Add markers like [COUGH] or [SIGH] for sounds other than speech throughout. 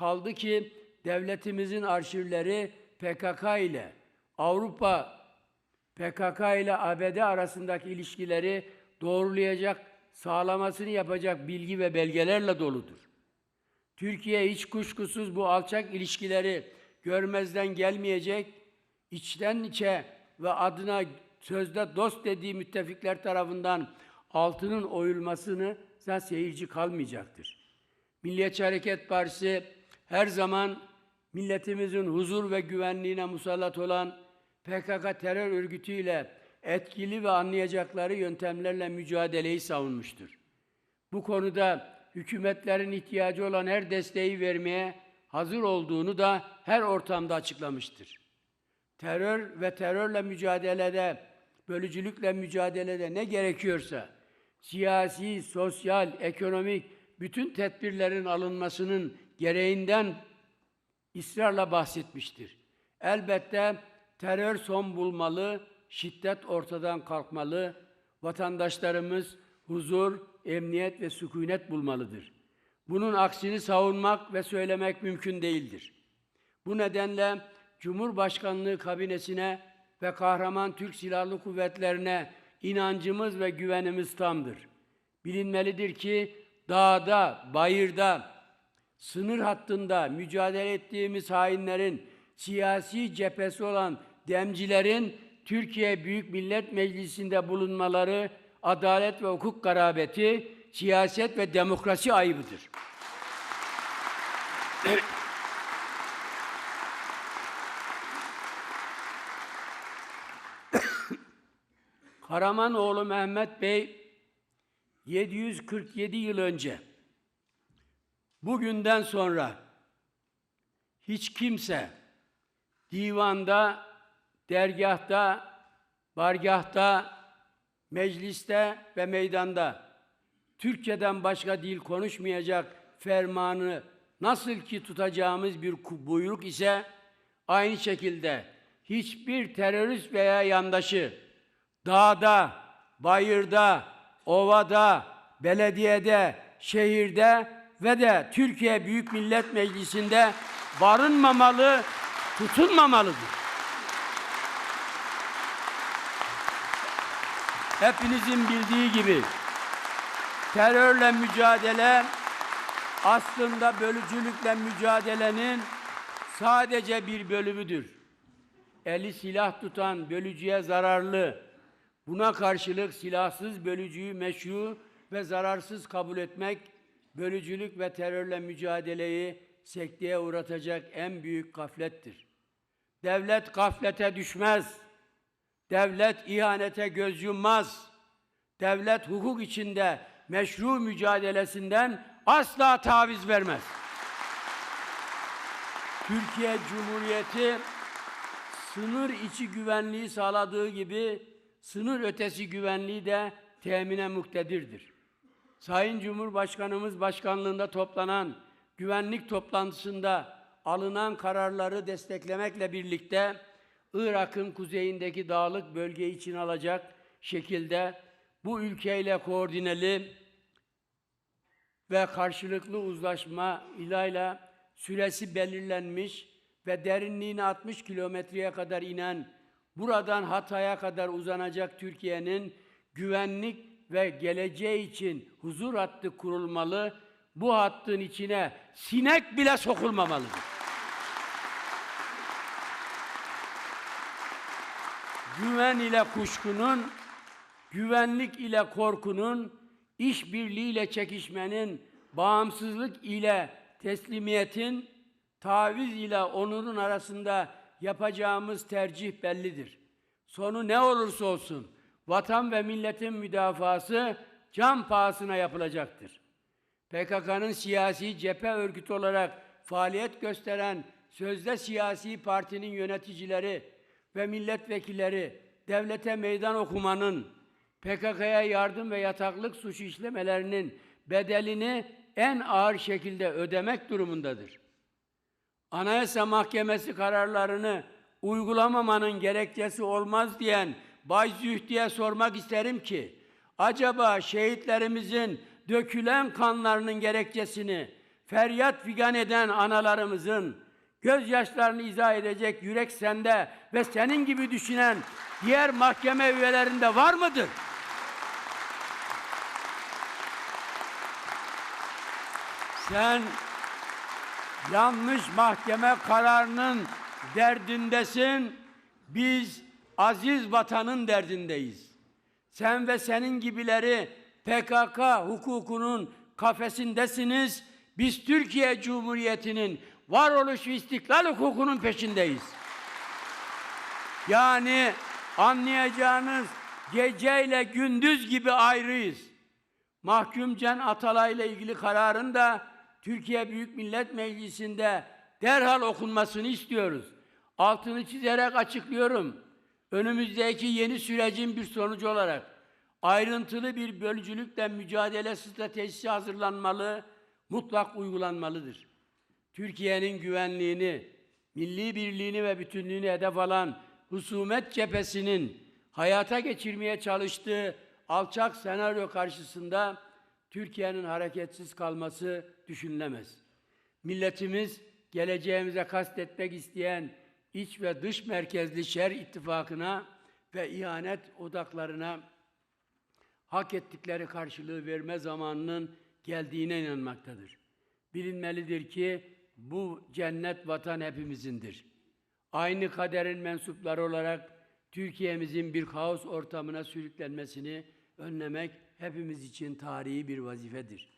Kaldı ki devletimizin arşivleri PKK ile Avrupa PKK ile ABD arasındaki ilişkileri doğrulayacak, sağlamasını yapacak bilgi ve belgelerle doludur. Türkiye hiç kuşkusuz bu alçak ilişkileri görmezden gelmeyecek, içten içe ve adına sözde dost dediği müttefikler tarafından altının oyulmasını seyirci kalmayacaktır. Milliyetçi Hareket Partisi her zaman milletimizin huzur ve güvenliğine musallat olan PKK terör örgütüyle etkili ve anlayacakları yöntemlerle mücadeleyi savunmuştur. Bu konuda hükümetlerin ihtiyacı olan her desteği vermeye hazır olduğunu da her ortamda açıklamıştır. Terör ve terörle mücadelede, bölücülükle mücadelede ne gerekiyorsa siyasi, sosyal, ekonomik bütün tedbirlerin alınmasının gereğinden ısrarla bahsetmiştir. Elbette terör son bulmalı, şiddet ortadan kalkmalı, vatandaşlarımız huzur, emniyet ve sükunet bulmalıdır. Bunun aksini savunmak ve söylemek mümkün değildir. Bu nedenle Cumhurbaşkanlığı kabinesine ve kahraman Türk Silahlı Kuvvetlerine inancımız ve güvenimiz tamdır. Bilinmelidir ki dağda, bayırda, sınır hattında mücadele ettiğimiz hainlerin siyasi cephesi olan demcilerin Türkiye Büyük Millet Meclisi'nde bulunmaları adalet ve hukuk garabeti, siyaset ve demokrasi ayıbıdır. Karamanoğlu Mehmet Bey 747 yıl önce bugünden sonra hiç kimse divanda, dergahta, bargahta, mecliste ve meydanda Türkçeden başka dil konuşmayacak fermanı nasıl ki tutacağımız bir buyruk ise aynı şekilde hiçbir terörist veya yandaşı dağda, bayırda, ovada, belediyede, şehirde ve de Türkiye Büyük Millet Meclisi'nde barınmamalı, tutunmamalıdır. Hepinizin bildiği gibi terörle mücadele aslında bölücülükle mücadelenin sadece bir bölümüdür. Eli silah tutan bölücüye zararlı, buna karşılık silahsız bölücüyü meşru ve zararsız kabul etmek, bölücülük ve terörle mücadeleyi sekteye uğratacak en büyük gaflettir. Devlet gaflete düşmez. Devlet ihanete göz yummaz. Devlet hukuk içinde meşru mücadelesinden asla taviz vermez. Türkiye Cumhuriyeti sınır içi güvenliği sağladığı gibi sınır ötesi güvenliği de temine muktedirdir. Sayın Cumhurbaşkanımız başkanlığında toplanan güvenlik toplantısında alınan kararları desteklemekle birlikte Irak'ın kuzeyindeki dağlık bölgeyi için alacak şekilde bu ülkeyle koordineli ve karşılıklı uzlaşma ilayla süresi belirlenmiş ve derinliğine 60 kilometreye kadar inen buradan Hatay'a kadar uzanacak Türkiye'nin güvenlik ve geleceği için huzur hattı kurulmalı. Bu hattın içine sinek bile sokulmamalıdır. Güven ile kuşkunun, güvenlik ile korkunun, işbirliği ile çekişmenin, bağımsızlık ile teslimiyetin, taviz ile onurun arasında yapacağımız tercih bellidir. Sonu ne olursa olsun vatan ve milletin müdafası can pahasına yapılacaktır. PKK'nın siyasi cephe örgütü olarak faaliyet gösteren sözde siyasi partinin yöneticileri ve milletvekilleri devlete meydan okumanın, PKK'ya yardım ve yataklık suçu işlemelerinin bedelini en ağır şekilde ödemek durumundadır. Anayasa Mahkemesi kararlarını uygulamamanın gerekçesi olmaz diyen Bay Zühdi'ye sormak isterim ki, acaba şehitlerimizin dökülen kanlarının gerekçesini feryat figan eden analarımızın gözyaşlarını izah edecek yürek sende ve senin gibi düşünen diğer mahkeme üyelerinde var mıdır? Sen yanlış mahkeme kararının derdindesin. Biz aziz vatanın derdindeyiz. Sen ve senin gibileri PKK hukukunun kafesindesiniz. Biz Türkiye Cumhuriyeti'nin varoluş ve istiklal hukukunun peşindeyiz. Yani anlayacağınız geceyle gündüz gibi ayrıyız. Mahkum Can Atalay ile ilgili kararın da Türkiye Büyük Millet Meclisi'nde derhal okunmasını istiyoruz. Altını çizerek açıklıyorum. Önümüzdeki yeni sürecin bir sonucu olarak ayrıntılı bir bölücülükle mücadele stratejisi hazırlanmalı, mutlak uygulanmalıdır. Türkiye'nin güvenliğini, milli birliğini ve bütünlüğünü hedef alan husumet cephesinin hayata geçirmeye çalıştığı alçak senaryo karşısında Türkiye'nin hareketsiz kalması düşünülemez. Milletimiz geleceğimize kastetmek isteyen iç ve dış merkezli şer ittifakına ve ihanet odaklarına hak ettikleri karşılığı verme zamanının geldiğine inanmaktadır. Bilinmelidir ki bu cennet vatan hepimizindir. Aynı kaderin mensupları olarak Türkiye'mizin bir kaos ortamına sürüklenmesini önlemek hepimiz için tarihi bir vazifedir.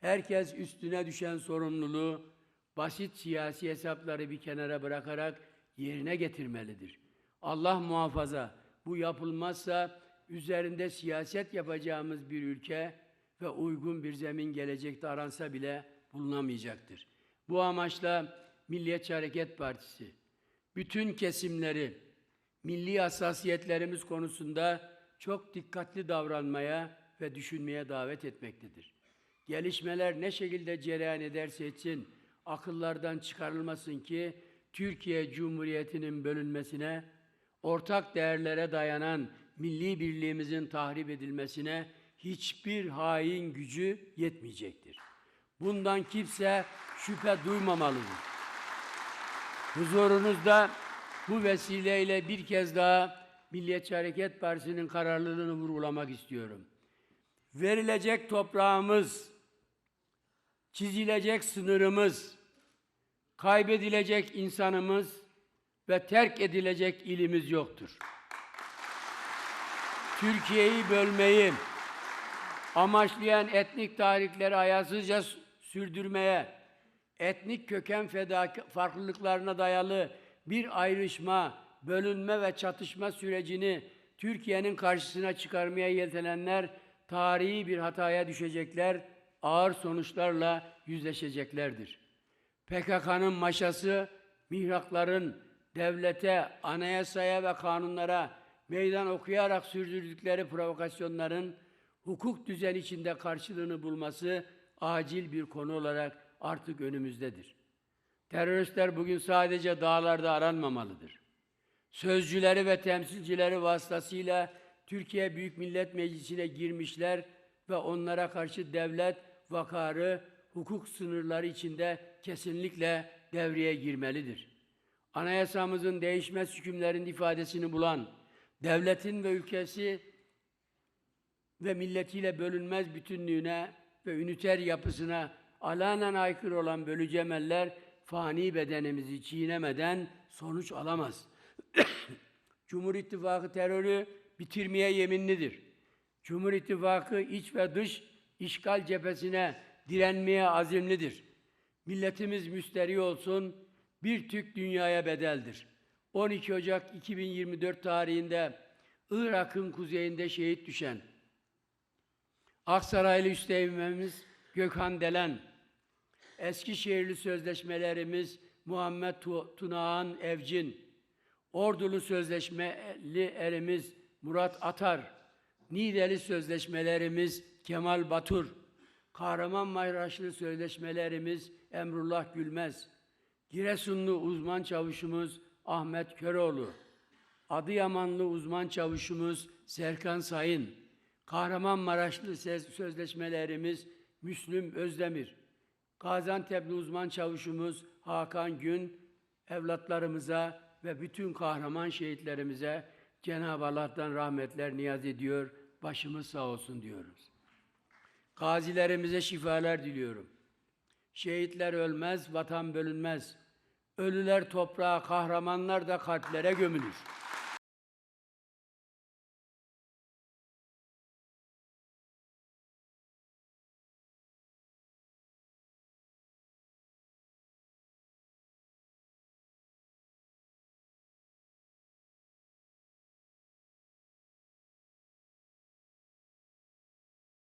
Herkes üstüne düşen sorumluluğu basit siyasi hesapları bir kenara bırakarak yerine getirmelidir. Allah muhafaza bu yapılmazsa üzerinde siyaset yapacağımız bir ülke ve uygun bir zemin gelecekte aransa bile bulunamayacaktır. Bu amaçla Milliyetçi Hareket Partisi bütün kesimleri milli hassasiyetlerimiz konusunda çok dikkatli davranmaya ve düşünmeye davet etmektedir. Gelişmeler ne şekilde cereyan ederse etsin, akıllardan çıkarılmasın ki Türkiye Cumhuriyeti'nin bölünmesine, ortak değerlere dayanan milli birliğimizin tahrip edilmesine hiçbir hain gücü yetmeyecektir. Bundan kimse şüphe duymamalıdır. Huzurunuzda bu vesileyle bir kez daha Milliyetçi Hareket Partisi'nin kararlılığını vurgulamak istiyorum. Verilecek toprağımız, çizilecek sınırımız, kaybedilecek insanımız ve terk edilecek ilimiz yoktur. Türkiye'yi bölmeyi amaçlayan etnik tarihleri ayasızca sürdürmeye, etnik köken fedaka farklılıklarına dayalı bir ayrışma, bölünme ve çatışma sürecini Türkiye'nin karşısına çıkarmaya yeltenenler tarihi bir hataya düşecekler, ağır sonuçlarla yüzleşeceklerdir. PKK'nın maşası, mihrakların devlete, anayasaya ve kanunlara meydan okuyarak sürdürdükleri provokasyonların hukuk düzen içinde karşılığını bulması acil bir konu olarak artık önümüzdedir. Teröristler bugün sadece dağlarda aranmamalıdır. Sözcüleri ve temsilcileri vasıtasıyla Türkiye Büyük Millet Meclisi'ne girmişler ve onlara karşı devlet vakarı, hukuk sınırları içinde kesinlikle devreye girmelidir. Anayasamızın değişmez hükümlerin ifadesini bulan, devletin ve ülkesi ve milletiyle bölünmez bütünlüğüne ve üniter yapısına alanen aykırı olan bölücü emeller fani bedenimizi çiğnemeden sonuç alamaz. [COUGHS] Cumhur İttifakı terörü bitirmeye yeminlidir. Cumhur İttifakı iç ve dış işgal cephesine direnmeye azimlidir. Milletimiz müsteri olsun, bir Türk dünyaya bedeldir. 12 Ocak 2024 tarihinde Irak'ın kuzeyinde şehit düşen Aksaraylı Üsteğmenimiz Gökhan Delen, Eskişehirli sözleşmelerimiz Muhammed Tunağan Evcin, Ordulu sözleşmeli erimiz Murat Atar, Nideli sözleşmelerimiz Kemal Batur, Kahramanmaraşlı sözleşmelerimiz Emrullah Gülmez, Giresunlu uzman çavuşumuz Ahmet Köroğlu, Adıyamanlı uzman çavuşumuz Serkan Sayın, Kahramanmaraşlı sözleşmelerimiz Müslüm Özdemir, Gaziantep'li uzman çavuşumuz Hakan Gün, evlatlarımıza ve bütün kahraman şehitlerimize Cenab-ı Allah'tan rahmetler niyaz ediyor, başımız sağ olsun diyoruz. Gazilerimize şifalar diliyorum. Şehitler ölmez, vatan bölünmez. Ölüler toprağa, kahramanlar da kalplere gömülür.